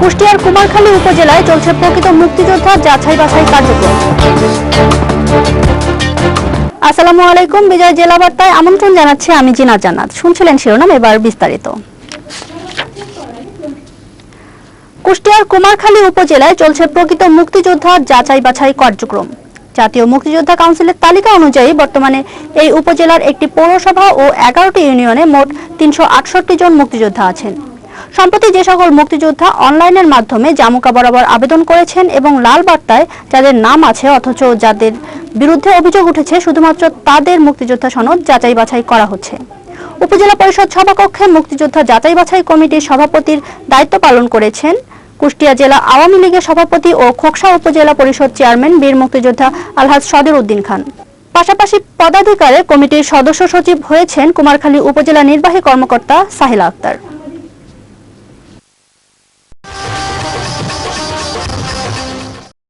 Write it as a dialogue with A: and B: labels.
A: কুষ্টিয়ার কুমারখালী উপজেলায় চলছে প্রকৃত মুক্তিযোদ্ধা যাচাই বাছাই কার্যক্রম। আসসালামু আলাইকুম, বিজয় জেলা বার্তায় আমন্ত্রণ জানাচ্ছি আমি জিনা জান্নাত। শুনছিলেন শিরোনাম, এবার বিস্তারিত। কুষ্টিয়ার কুমারখালী উপজেলায় চলছে প্রকৃত মুক্তিযোদ্ধা যাচাই বাছাই কার্যক্রম। জাতীয় মুক্তিযোদ্ধা কাউন্সিলের তালিকা অনুযায়ী বর্তমানে এই উপজেলার একটি পৌরসভা ও এগারোটি ইউনিয়নে মোট তিনশো আটষট্টি জন মুক্তিযোদ্ধা আছেন। সম্প্রতি যে সকল মুক্তিযোদ্ধা অনলাইনের মাধ্যমে জামুকা বরাবর আবেদন করেছেন এবং লাল বার্তায় যাদের নাম আছে অথচ যাদের বিরুদ্ধে অভিযোগ উঠেছে, শুধুমাত্র তাদের মুক্তিযোদ্ধা সনদ যাচাই বাছাই করা হচ্ছে। উপজেলা পরিষদ সভাকক্ষে মুক্তিযোদ্ধা যাচাই বাছাই কমিটির সভাপতির দায়িত্ব পালন করেছেন কুষ্টিয়া জেলা আওয়ামী লীগের সভাপতি ও খোকসা উপজেলা পরিষদ চেয়ারম্যান বীর মুক্তিযোদ্ধা আলহাজ সদর উদ্দিন খান। পাশাপাশি পদাধিকারে কমিটির সদস্য সচিব হয়েছেন কুমারখালী উপজেলা নির্বাহী কর্মকর্তা সাহিলা আক্তার।